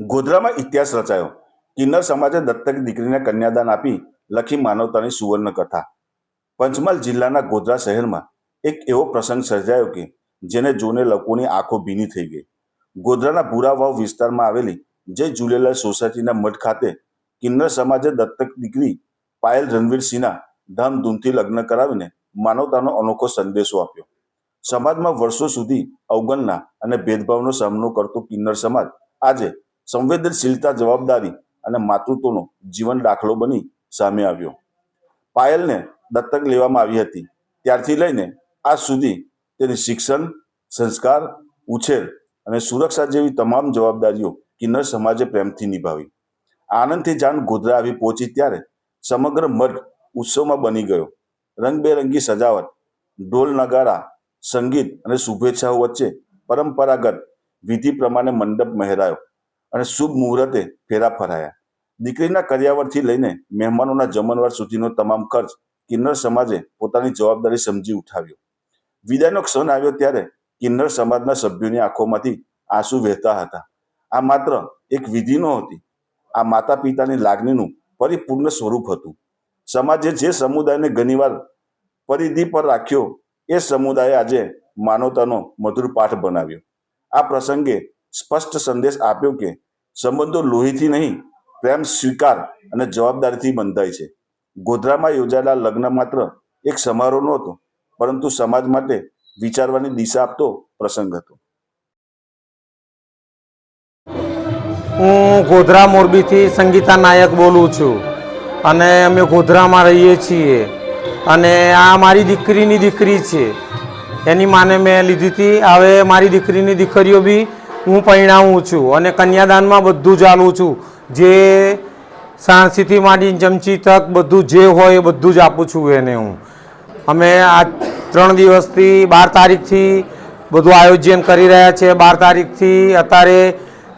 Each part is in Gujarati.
ગોધરામાં ઇતિહાસ રચાયો. કિન્નર સમાજે દત્તક દીકરીને કન્યાદાન આપી લખી માનવતાની સુવર્ણ કથા. પંચમહાલ જિલ્લાના ગોધરા શહેરમાં એક એવો પ્રસંગ સર્જાયો કે જેને જોને લોકોની આંખો ભીની થઈ ગઈ. ગોધરાના ભૂરાવાવ વિસ્તારમાં આવેલી જય ઝૂલેલાલ સોસાયટીના મઠ ખાતે કિન્નર સમાજે દત્તક દીકરી પાયલ રણવીરસિંહના ધામધૂમથી લગ્ન કરાવીને માનવતાનો અનોખો સંદેશો આપ્યો. સમાજમાં વર્ષો સુધી અવગણના અને ભેદભાવનો સામનો કરતો કિન્નર સમાજ આજે સંવેદનશીલતા જવાબદારી અને માતૃત્વનો જીવન દાખલો બની સામે આવ્યો. પાયલને દત્તક લેવામાં આવી હતી. ત્યારથી લઈને આજ સુધી તેની શિક્ષણ, સંસ્કાર, ઉછેર અને સુરક્ષા જેવી તમામ જવાબદારીઓ કિન્નર સમાજે પ્રેમથી નિભાવી. આનંદથી જાણ ગોધરા આવી પહોંચી ત્યારે સમગ્ર મઠ ઉત્સવમાં બની ગયો. રંગબેરંગી સજાવટ, ઢોલ નગારા, સંગીત અને શુભેચ્છાઓ વચ્ચે પરંપરાગત વિધિ પ્રમાણે મંડપ મહેરાયો. અને શુભ મુહૂર્તે ફેરા ફરાયા. દીકરીના કર્યાવરથી લઈને મહેમાનોના જમણવાર સુધીનો તમામ ખર્ચ કિન્નર સમાજે પોતાની જવાબદારી સમજી ઉઠાવ્યો. વિદાયનો ક્ષણ આવ્યો ત્યારે કિન્નર સમાજના સભ્યોની આંખોમાંથી આંસુ વહેતા હતા. આ માત્ર એક વિધિ નહોતી, આ માતા પિતાની લાગણીનું પરિપૂર્ણ સ્વરૂપ હતું. સમાજે જે સમુદાયને ઘણીવાર પરિધિ પર રાખ્યો, એ સમુદાયે આજે માનવતાનો મધુર પાઠ બનાવ્યો. આ પ્રસંગે સ્પષ્ટ સંદેશ આપ્યો કે સંબંધો લોહીથી નહીં, પ્રેમ સ્વીકાર અને જવાબદારીથી બંધાય છે. ગોધરામાં યોજાયેલા લગ્ન માત્ર એક સમારોહ નહોતો, પરંતુ સમાજ માટે વિચારવાની દિશા આપતો પ્રસંગ હતો. હું ગોધરા મોરબીથી સંગીતા નાયક બોલું છું અને અમે ગોધરામાં રહીએ છીએ અને આ મારી દીકરીની દીકરી છે. એની માને મેં લીધી હતી. હવે મારી દીકરીની દીકરીઓ બી હું પરિણામું છું અને કન્યાદાનમાં બધું આલું છું. જે સાણસીથી માંડી ચમચી તક બધું જે હોય એ બધું જ આપું છું એને હું. અમે આ ત્રણ દિવસથી બાર તારીખથી બધું આયોજન કરી રહ્યા છે. બાર તારીખથી અત્યારે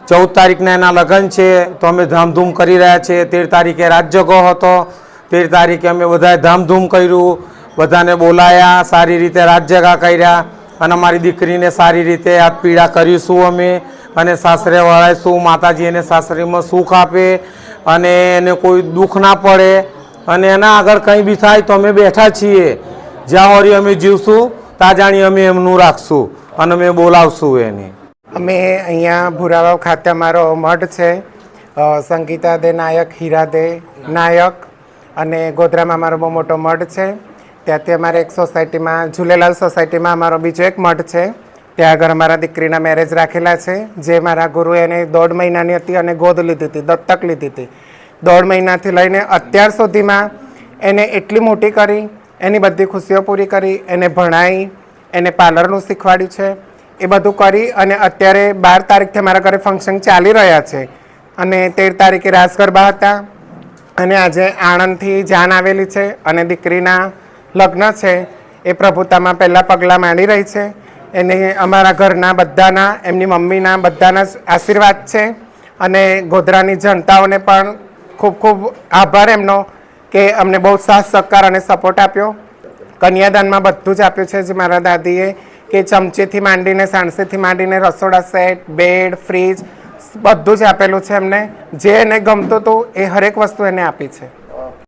ચૌદ તારીખના એના લગ્ન છે. તો અમે ધામધૂમ કરી રહ્યા છીએ તેર તારીખે રાજજગો હતો. તેર તારીખે અમે બધાએ ધામધૂમ કર્યું. બધાને બોલાયા, સારી રીતે રાજજગા કર્યા. અને અમારી દીકરીને સારી રીતે આ પીડા કરીશું અમે અને સાસરે વળાઈશું માતાજી એને સાસરીમાં સુખ આપે અને એને કોઈ દુઃખ ના પડે અને એના આગળ કંઈ બી થાય તો અમે બેઠા છીએ. જ્યાં હોરી અમે જીવશું, ત્યાં જાણી અમે એમનું રાખશું અને અમે બોલાવશું એને. અમે અહીંયા ભુરાવાવ ખાતે અમારો મઠ છે. સંગીતા દે નાયક હીરા દે નાયક અને ગોધરામાં અમારો બહુ મોટો મઠ છે. ત્યાંથી અમારે એક સોસાયટીમાં, ઝૂલેલાલ સોસાયટીમાં અમારો બીજો એક મઠ છે. ત્યાં આગળ અમારા દીકરીના મેરેજ રાખેલા છે. જે મારા ગુરુએ એને દોઢ મહિનાની હતી અને ગોદ લીધી હતી, દત્તક લીધી હતી. દોઢ મહિનાથી લઈને અત્યાર સુધીમાં એને એટલી મોટી કરી, એની બધી ખુશીઓ પૂરી કરી, એને ભણાવી એને પાર્લરનું શીખવાડ્યું છે. એ બધું કરી અને અત્યારે બાર તારીખથી અમારા ઘરે ફંક્શન ચાલી રહ્યા છે. અને તેર તારીખે રાસ ગરબા હતા. અને આજે આણંદથી જાન આવેલી છે અને દીકરીના લગ્ન છે, એ પ્રભુતામાં પહેલાં પગલાં માંડી રહી છે. એને અમારા ઘરના બધાના, એમની મમ્મીના બધાના આશીર્વાદ છે અને ગોધરાની જનતાઓને પણ ખૂબ ખૂબ આભાર એમનો કે અમને બહુ સાથ સહકાર અને સપોર્ટ આપ્યો. કન્યાદાનમાં બધું જ આપ્યું છે જે મારા દાદીએ કે ચમચીથી માંડીને, સાણસીથી માંડીને રસોડા સેટ, બેડ, ફ્રીજ બધું જ આપેલું છે એમને. જે એને ગમતું હતું એ હરેક વસ્તુ એને આપી છે.